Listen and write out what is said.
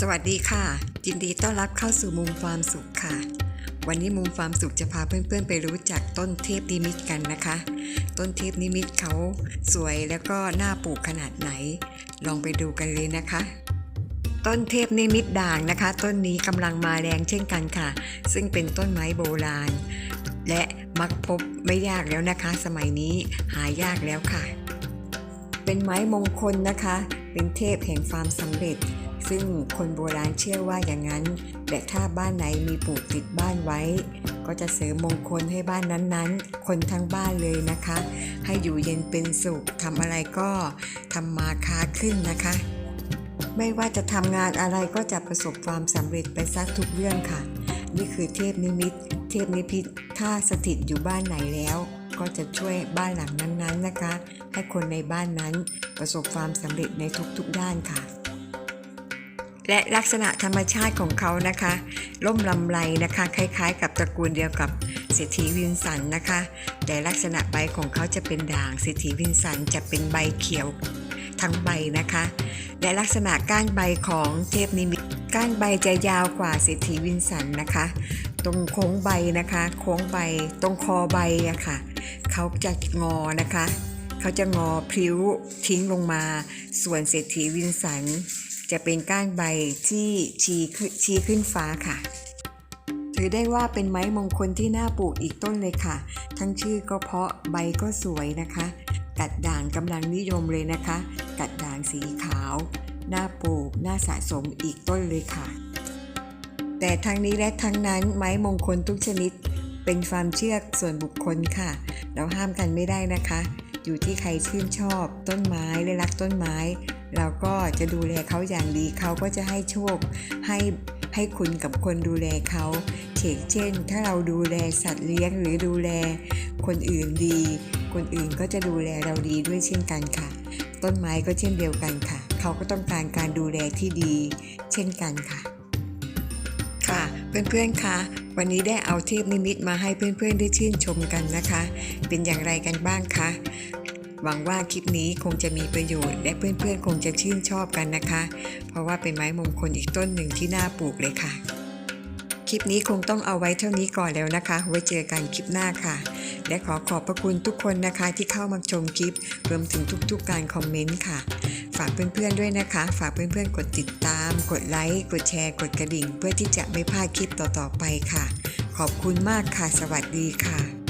สวัสดีค่ะยินดีต้อนรับเข้าสู่มุมความสุขค่ะ วันนี้มุมความสุขจะพาเพื่อนๆ ไปรู้จักต้นเทพนิมิตกันนะคะ ต้นเทพนิมิตเขาสวยแล้วก็น่าปลูกขนาดไหน ลองไปดูกันเลยนะคะต้นเทพนิมิตด่างนะคะ ต้นนี้กำลังมาแรงเช่นกันค่ะ ซึ่งเป็นต้นไม้โบราณ และมักพบไม่ยากแล้วนะคะ สมัยนี้หายากแล้วค่ะ เป็นไม้มงคลนะคะ เป็นเทพแห่งความสำเร็จ ซึ่งคนโบราณเชื่อว่าอย่างนั้นแต่ถ้าบ้านไหนมีปลูกติดบ้านไว้ ก็จะเสริมมงคลให้บ้านนั้นๆ คนทั้งบ้านเลยนะคะ ให้อยู่เย็นเป็นสุขทำอะไรก็ทำมาค้าขึ้นนะคะ ไม่ว่าจะทำงานอะไรก็จะประสบความสำเร็จไปสักทุกเรื่องค่ะ นี่คือเทพนิมิต เทพนิพิตถ้าสถิตอยู่บ้านไหนแล้วก็จะช่วยบ้านหลังนั้นๆนะคะ ให้คนในบ้านนั้นประสบความสำเร็จในทุกๆด้านค่ะ และลักษณะธรรมชาติของเขานะคะ ล่มลำไรนะคะ คล้ายๆ กับตระกูลเดียวกับเศรษฐีวินสันนะคะ แต่ลักษณะใบของเขาจะเป็นด่างเศรษฐีวินสันจะเป็นใบเขียวทั้งใบนะคะ และลักษณะก้านใบของเทพนิมิตก้านใบจะยาวกว่าเศรษฐีวินสันนะคะ ตรงโค้งใบนะคะ โค้งใบ ตรงคอใบอะค่ะ เขาจะงอนะคะ เขาจะงอพลิ้วทิ้งลงมา ส่วนเศรษฐีวินสัน จะเป็นก้านใบที่ชี้ขึ้นชี้ขึ้นฟ้าค่ะ ถือได้ว่าเป็นไม้มงคลที่น่าปลูกอีกต้นเลยค่ะ ทั้งชื่อก็เพราะใบก็สวยนะคะ กัดด่างกำลังนิยมเลยนะคะ กัดด่างสีขาวน่าปลูกน่าสะสมอีกต้นเลยค่ะ แต่ทั้งนี้และทั้งนั้นไม้มงคลทุกชนิด เป็นความเชื่อส่วนบุคคลค่ะ เราห้ามกันไม่ได้นะคะ อยู่ที่ใครชื่นชอบต้นไม้และรักต้นไม้ เราก็จะดูแลเขาอย่างดีเขาก็จะให้โชคให้ให้คุณกับคนดูแลเขาเช่นเช่น ถ้าเราดูแลสัตว์เลี้ยงหรือดูแล คนอื่นดี คนอื่นก็จะดูแลเราดีด้วยเช่นกันค่ะ ต้นไม้ก็เช่นเดียวกันค่ะ เขาก็ต้องการการดูแลที่ดี เช่นกันค่ะ ค่ะเพื่อนๆคะวันนี้ได้เอาเทพนิมิตมาให้เพื่อนๆได้ชื่นชมกันนะคะ เป็นอย่างไรกันบ้างคะ หวังว่าคลิปนี้คงจะมีประโยชน์ และเพื่อนๆคงจะชื่นชอบกันนะคะ เพราะว่าเป็นไม้มงคลอีกต้นหนึ่งที่น่าปลูกเลยค่ะ คลิปนี้คงต้องเอาไว้เท่านี้ก่อนแล้วนะคะ ไว้เจอกันคลิปหน้าค่ะ และขอขอบพระคุณทุกคนนะคะที่เข้ามาชมคลิปรวมถึงทุกๆการคอมเมนต์ค่ะฝากเพื่อนๆด้วยนะคะ ฝากเพื่อนๆ กดติดตาม กดไลค์ กดแชร์ กดกระดิ่ง เพื่อที่จะไม่พลาดคลิปต่อๆไปค่ะ ขอบคุณมากค่ะ สวัสดีค่ะ